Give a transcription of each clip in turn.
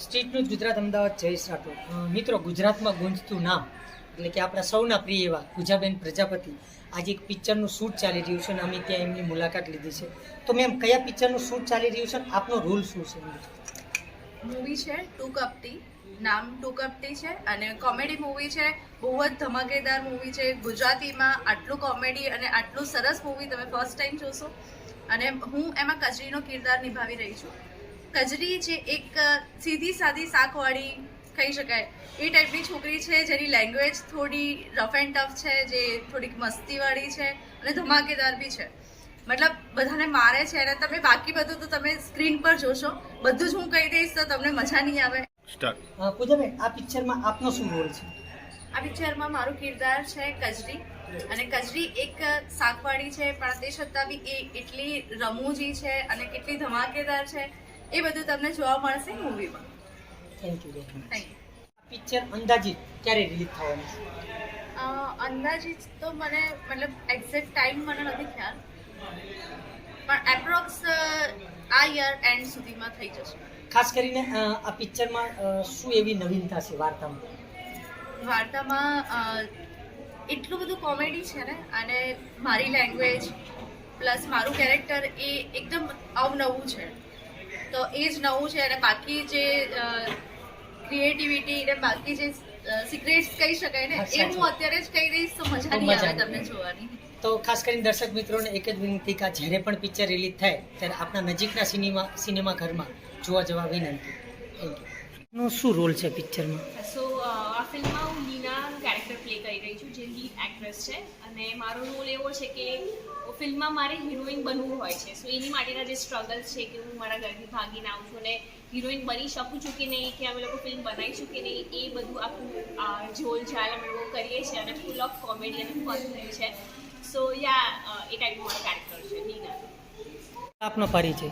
Street news Gujarat Ahmedabad Jayesh Rathod મિત્રો, ગુજરાતમાં ગુંજતું નામ, એટલે કે આપણા સૌના પ્રિય એવા પૂજાબેન પ્રજાપતિ, આજે એક પિક્ચરનું શૂટ ચાલી રહ્યું છે અને અમે ત્યાં એમની મુલાકાત લીધી છે. તો મેમ, કયા પિક્ચરનું શૂટ ચાલી રહ્યું છે આપનો રોલ શું છે? મૂવી છે, ટુ કપટી. નામ ટુ કપટી છે અને કોમેડી મૂવી છે, બહુ જ ધમાકેદાર મૂવી છે. ગુજરાતીમાં આટલું કોમેડી અને આટલું સરસ મૂવી તમે ફર્સ્ટ ટાઈમ જોશો. અને હું એમાં કચરીનો કિરદાર નિભાવી રહી છું. કજરી જે એક સીધી સાદી શાકવાળી કહી શકાય. એ ટાઈપની છોકરી છે જેની લેંગ્વેજ થોડી રફ એન્ડ ટફ છે જે થોડીક મસ્તીવાળી છે અને ધમાકેદાર બી છે. મતલબ બધાને મારે છે અને તમે બાકી બધું તો તમે સ્ક્રીન પર જોશો. બધું જ હું કહી દઈશ તો તમને મજા નહીં આવે. સ્ટાર્ટ પૂજાબેન આ પિક્ચરમાં આપનો શું રોલ છે? આ પિક્ચરમાં મારું કિરદાર છે કજરી. અને કજરી એક શાકવાળી છે પણ તે છતાં બી એ એટલી રમૂજી છે અને કેટલી ધમાકેદાર છે. એ બધું તમને જોવા મળશે મૂવીમાં thank you thank you picture અંદાજિત ક્યારે રિલીઝ થવાનું છે? અંદાજિત તો મને મતલબ એક્ઝેક્ટ ટાઈમ મને નથી ખ્યાલ. પણ એપ્રોક્સ આ યર એન્ડ સુધીમાં થઈ જશે. ખાસ કરીને આ પિક્ચરમાં શું એવી નવીનતા છે વાર્તામાં? વાર્તામાં એટલું બધું કોમેડી છે ને અને મારી લેંગ્વેજ પ્લસ મારું કેરેક્ટર એ એકદમ અવનવું છે. તો એ જ નવું છે અને બાકી જે ક્રિએટિવિટી અને બાકી જે સિક્રેટ્સ કહી શકાય ને એ હું અત્યારે જ કહી દઈશ તો મજા નહીં આવે તમને જોવાની. તો ખાસ કરીને દર્શક મિત્રોને એક જ વિનંતી કે જ્યારે પણ પિક્ચર રિલીઝ થાય ત્યારે આપણા નજીકના સિનેમા સિનેમા ઘરમાં જોવા જવા વિનંતી. થેન્ક યુ શું રોલ છે પિક્ચરમાં સો આ ફિલ્મમાં હું લીનાનું કેરેક્ટર પ્લે કરી રહી છું જે લીડ એક્ટ્રેસ છે. અને મારો રોલ એવો છે કે ફિલ્મમાં મારે હિરોઈન બનવું હોય છે. સો એની માટેના જે સ્ટ્રગલ છે કે હું મારા ઘરથી ભાગીને આવું છું અને હિરોઈન બની શકું છું કે નહીં કે અમે લોકો ફિલ્મ બનાવીશું કે નહીં એ બધું આખું આ ઝોલ ઝાલ અમે લોકો કરીએ છીએ અને ફૂલ ઓફ કોમેડી અને ફન થયું છે. સો યા એ ટાઈપનું મારો કેરેક્ટર છે લીના આપનો પરિચય.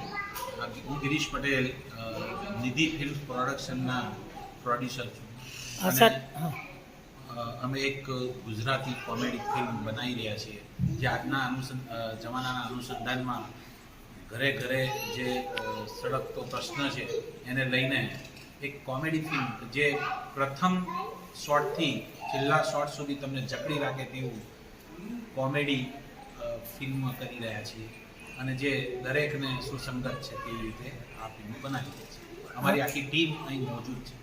હું ગિરીશ પટેલ નિધિ ફિલ્મ પ્રોડક્શનના પ્રોડ્યુસર છું. અ, હા. અ, અમે એક ગુજરાતી કોમેડી ફિલ્મ બનાવી રહ્યા છીએ. જે આજના અનુસં જમાનાના અનુસંધાનમાં ઘરે ઘરે જે સળગતો પ્રશ્ન છે, એને લઈને એક કોમેડી ફિલ્મ જે પ્રથમ શોર્ટથી છેલ્લા શોર્ટ સુધી તમને જકડી રાખે તેવું કોમેડી ફિલ્મ કરી રહ્યા છીએ. અને જે દરેકને સુસંગત છે તેવી રીતે આ ફિલ્મ બનાવી છીએ. અમારી આખી ટીમ અહીં મોજૂદ છે.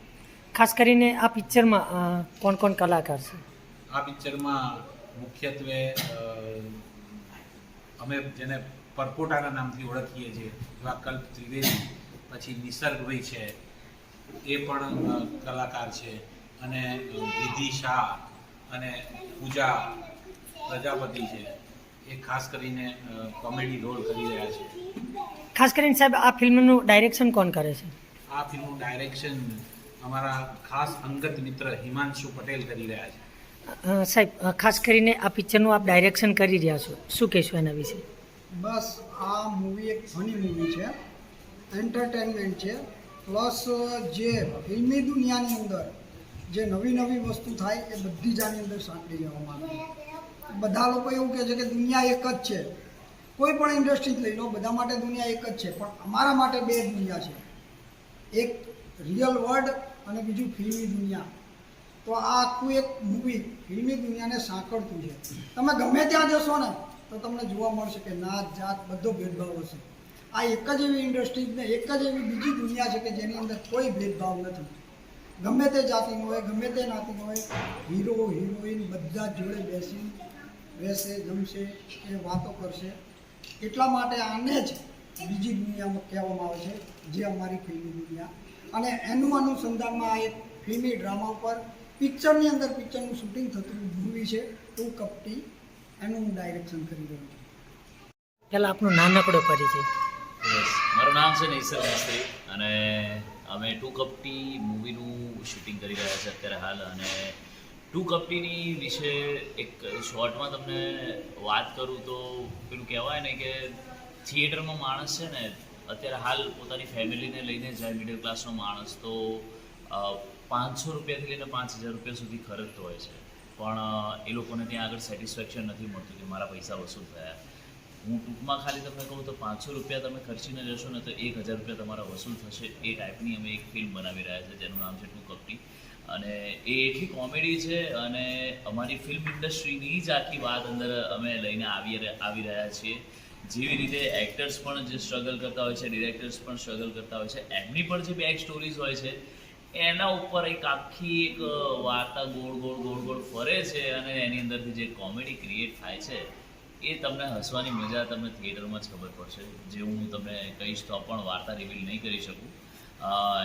ખાસ કરીને આ પિક્ચરમાં કોણ કોણ કલાકાર છે? આ પિક્ચરમાં મુખ્યત્વે અમે જેને પરપોટાના નામથી ઓળખીએ છીએ એવા કલ્પ ત્રિવેદી પછી નિસર્ગભાઈ છે એ પણ કલાકાર છે. અને વિધિ શાહ અને પૂજા પ્રજાપતિ છે. એ ખાસ કરીને કોમેડી રોલ કરી રહ્યા છે. ખાસ કરીને સાહેબ આ ફિલ્મનું ડાયરેક્શન કોણ કરે છે? આ ફિલ્મનું ડાયરેક્શન અમારા ખાસ અંગત મિત્ર હિમાંશુ પટેલ કરી રહ્યા છે. સાહેબ ખાસ કરીને આ પિક્ચરનું આપ ડાયરેક્શન કરી રહ્યા છો. શું કહેશો એના વિશે? બસ આ મૂવી એક ફની મૂવી છે. એન્ટરટેનમેન્ટ છે. પ્લસ જે ફિલ્મી દુનિયાની અંદર જે નવી નવી વસ્તુ થાય એ બધી જ આની અંદર સાંકળી લેવામાં આવી છે. બધા લોકો એવું કહે છે કે દુનિયા એક જ છે. કોઈ પણ ઇન્ડસ્ટ્રી લઈ લો બધા માટે દુનિયા એક જ છે. પણ અમારા માટે બે દુનિયા છે. એક રિયલ વર્લ્ડ અને બીજું ફિલ્મી દુનિયા. તો આ આખું એક મૂવી ફિલ્મી દુનિયાને સાંકળતું છે. તમે ગમે ત્યાં જશો ને, તો તમને જોવા મળશે કે નાત જાત બધો ભેદભાવ હશે. આ એક જ એવી ઇન્ડસ્ટ્રી ને એક જ એવી બીજી દુનિયા છે કે જેની અંદર કોઈ ભેદભાવ નથી. ગમે તે જાતિનો હોય, ગમે તે નાતિનો હોય હીરો હિરોઈન બધા જોડે બેસી બેસે, જમશે એ વાતો કરશે. એટલા માટે આને જ બીજી દુનિયામાં કહેવામાં આવે છે, જે અમારી ફિલ્મી દુનિયા અને એનું અનુસંધાનમાં આ એક ફિલ્મી ડ્રામા ઉપર પિક્ચરની અંદર પિક્ચરનું શૂટિંગ થતું મૂવી છે ટુ કપટી. એનું હું ડાયરેક્શન કરી રહ્યો છું. પહેલાં આપનો નાનકડો પરિચય યસ મારું નામ છે નૈસર મિસ્ત્રી અને અમે ટુ કપટી મૂવીનું શૂટિંગ કરી રહ્યા છે અત્યારે હાલ અને ટુ કપટીની વિશે એક શોર્ટમાં તમને વાત કરું તો પેલું કહેવાય ને કે થિયેટરમાં માણસ છે ને અત્યારે હાલ પોતાની ફેમિલીને લઈને જાય મિડલ ક્લાસનો માણસ, તો પાંચસો રૂપિયાથી લઈને પાંચ હજાર રૂપિયા સુધી ખર્ચતો હોય છે. પણ એ લોકોને ત્યાં આગળ સેટિસ્ફેક્શન નથી મળતું કે મારા પૈસા વસૂલ થયા. હું ટૂંકમાં ખાલી તમને કહું તો પાંચસો રૂપિયા તમે ખર્ચીને જશો ને તો એક હજાર રૂપિયા તમારા વસૂલ થશે. એ ટાઈપની અમે એક ફિલ્મ બનાવી રહ્યા છે જેનું નામ છે ટુ કપટી. અને એ એટલી કોમેડી છે અને અમારી ફિલ્મ ઇન્ડસ્ટ્રીની જ આખી વાત અંદર અમે લઈને આવી આવી રહ્યા છીએ. જેવી રીતે એક્ટર્સ પણ જે સ્ટ્રગલ કરતા હોય છે ડિરેક્ટર્સ પણ સ્ટ્રગલ કરતા હોય છે, એમની પણ જે બેક સ્ટોરીઝ હોય છે, એના ઉપર એક આખી એક વાર્તા ગોળ ગોળ ગોળ ગોળ ફરે છે અને એની અંદરથી જે કોમેડી ક્રિએટ થાય છે, એ તમને હસવાની મજા તમને થિયેટરમાં જ ખબર પડશે. જે હું તમને કહીશ તો પણ વાર્તા રિવીલ નહીં કરી શકું.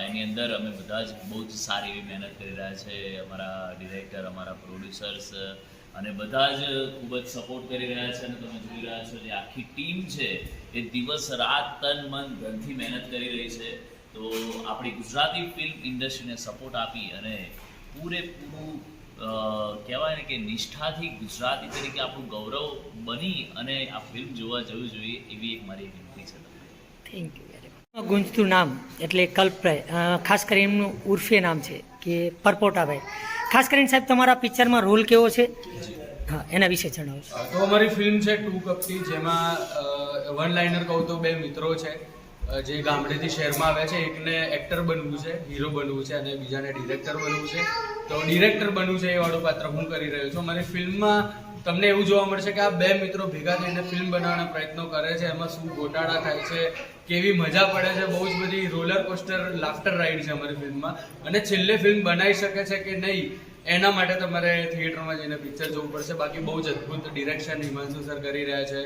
એની અંદર અમે બધા જ બહુ જ સારી એવી મહેનત કરી રહ્યા છે. અમારા ડિરેક્ટર અમારા પ્રોડ્યુસર્સ અને બધા જ ખૂબ જ સપોર્ટ કરી રહ્યા છે અને તમે જોઈ રહ્યા છો જે આખી ટીમ છે, એ દિવસ, રાત, તન, મન ધનથી મહેનત કરી રહી છે. તો આપણી ગુજરાતી ફિલ્મ ઇન્ડસ્ટ્રીને સપોર્ટ આપી અને પૂરેપૂરું કહેવાય ને કે નિષ્ઠાથી ગુજરાતી તરીકે આપણું ગૌરવ બની અને આ ફિલ્મ જોવા જવું જોઈએ એવી એક મારી વિનંતી છે થેન્ક યુ ગુંજતું નામ એટલે કલ્પરાય ખાસ કરી એમનું ઉર્ફે નામ છે, કે પરપોટાભાઈ. ખાસ કરીને સાહેબ, તમારા પિક્ચરમાં રોલ કેવો છે? હા, એના વિશે જણાવો. તો અમારી ફિલ્મ છે ટુ કપથી જેમાં વન લાઇનર કહું તો બે મિત્રો છે જે ગામડેથી શહેરમાં આવ્યા છે. એકને એક્ટર બનવું છે, હીરો બનવું છે, અને બીજાને ડિરેક્ટર બનવું છે. તો ડિરેક્ટર બનવું છે એ વાળું પાત્ર હું કરી રહ્યો છું. મારી ફિલ્મમાં તમને એવું જોવા મળશે કે આ બે મિત્રો ભેગા થઈને ફિલ્મ બનાવવાના પ્રયત્નો કરે છે, એમાં શું ગોટાળા થાય છે, કેવી મજા પડે છે, બહુ જ બધી રોલર કોસ્ટર લાફ્ટર રાઈડ છે અમારી ફિલ્મમાં અને છેલ્લે ફિલ્મ બનાવી શકે છે કે નહીં, એના માટે તમારે થિયેટરમાં જઈને પિક્ચર જોવું પડશે. બાકી બહુ જ અદ્ભુત ડિરેક્શન હિમાંશુ સર કરી રહ્યા છે.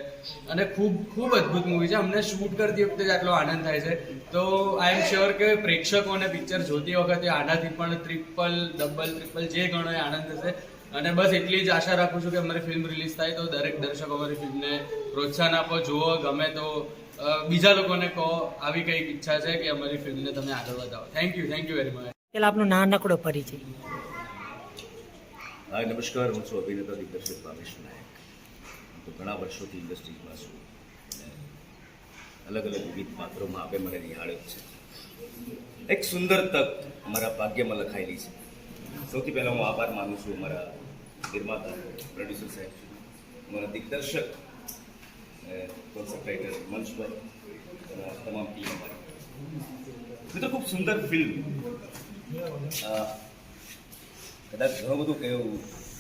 અને ખૂબ ખૂબ અદ્ભુત મૂવી છે. અમને શૂટ કરતી વખતે જ આટલો આનંદ થાય છે. તો આઈ એમ શ્યોર કે પ્રેક્ષકોને પિક્ચર જોતી વખતે આનાથી પણ ટ્રિપલ ડબલ ટ્રિપલ જે ગણો એ આનંદ થશે. અને બસ એટલી જ આશા રાખું છું કે અમારી ફિલ્મ રિલીઝ થાય તો દરેક દર્શકો અમારી ફિલ્મને પ્રોત્સાહન આપો જુઓ ગમે તો બીજા લોકોને કહો આવી કંઈક ઈચ્છા છે કે અમારી ફિલ્મને તમે આગળ વધાવો. Thank you thank you very much પેલા આપનો નાનકડો પરિચય. હા નમસ્કાર. હું છું અભિનેતા દિગ્દર્શક ભાવેશ નાયક. હું તો ઘણા વર્ષોથી ઇન્ડસ્ટ્રીઝમાં છું. અલગ અલગ વિવિધ પાત્રોમાં આપે મને નિહાળ્યો છે. એક સુંદર તક અમારા ભાગ્યમાં લખાયેલી છે. સૌથી પહેલાં હું આભાર માનું છું અમારા નિર્માતા પ્રોડ્યુસર સાહેબ અમારા દિગ્દર્શક કોન્સેપ્ટ રાઇટર અને તમામ ટીમ અમારી. મિત્રો ખૂબ સુંદર ફિલ્મ કદાચ ઘણું બધું કહેવું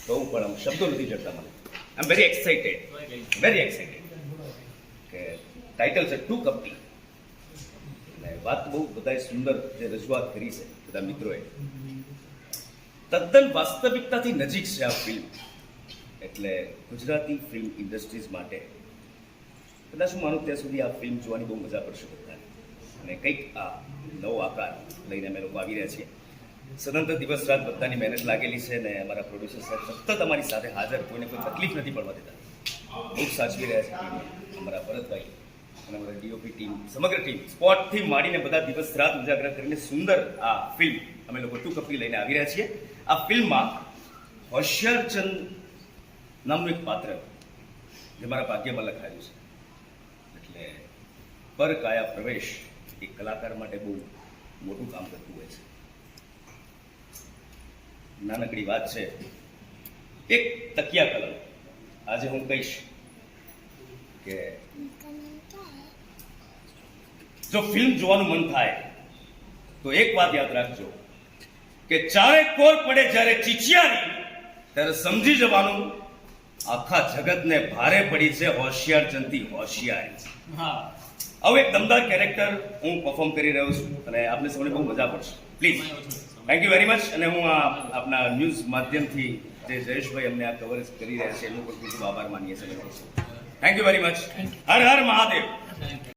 કહું પણ આમ શબ્દો નથી જડતા મને. I am very excited very excited કે ટાઇટલ છે ટુ કપટી વાત બહુ બધાએ સુંદર જે રજૂઆત કરી છે, બધા મિત્રોએ. તદ્દન વાસ્તવિકતાથી નજીક છે આ ફિલ્મ એટલે ગુજરાતી ફિલ્મ ઇન્ડસ્ટ્રીઝ માટે કદાચ હું માનું ત્યાં સુધી આ ફિલ્મ જોવાની બહુ મજા પડશે બધાને. અને કંઈક આ નવો આકાર લઈને અમે લોકો આવી રહ્યા છીએ. સદંતર દિવસ રાત બધાની મહેનત લાગેલી છે ને અમારા પ્રોડ્યુસર સાહેબ સતત અમારી સાથે હાજર, કોઈને કોઈ તકલીફ નથી પડવા દેતા. બહુ સાચવી રહ્યા છે અમારા ભરતભાઈ અને અમારા ડીઓપી ટીમ સમગ્ર ટીમ સ્પોટથી માંડીને બધા દિવસ રાત ઉજાગર કરીને સુંદર આ ફિલ્મ અમે લોકો ટુ કપી લઈને આવી રહ્યા છીએ. આ ફિલ્મમાં હોશિયારચંદ નામનું એક પાત્ર જે મારા ભાગ્યમાં લખાયું છે. એટલે પર કાયા પ્રવેશ એ કલાકાર માટે બહુ મોટું કામ કરતું હોય છે. નાનકડી વાત છે. એક તકિયા કલમ. આજે હું કહીશ કે જો ફિલ્મ જોવાનું મન થાય, તો એક વાત યાદ રાખજો. કે ચારે કોર પડે જ્યારે ચીચિયારી ત્યારે સમજી જવાનું આખા જગતને ભારે પડી છે હોશિયાર જનતી હોશિયારી. હવે એક દમદાર કેરેક્ટર હું પરફોર્મ કરી રહ્યો છું અને આપને સૌને બહુ મજા પડશે. Please thank you very much અને હું આ આપના ન્યૂઝ માધ્યમથી જે જયેશભાઈ અમને આ કવરેજ કરી રહ્યા છે એનો પણ ખૂબ આભાર માનીએ છીએ. Thank you very much Har Har Mahadev.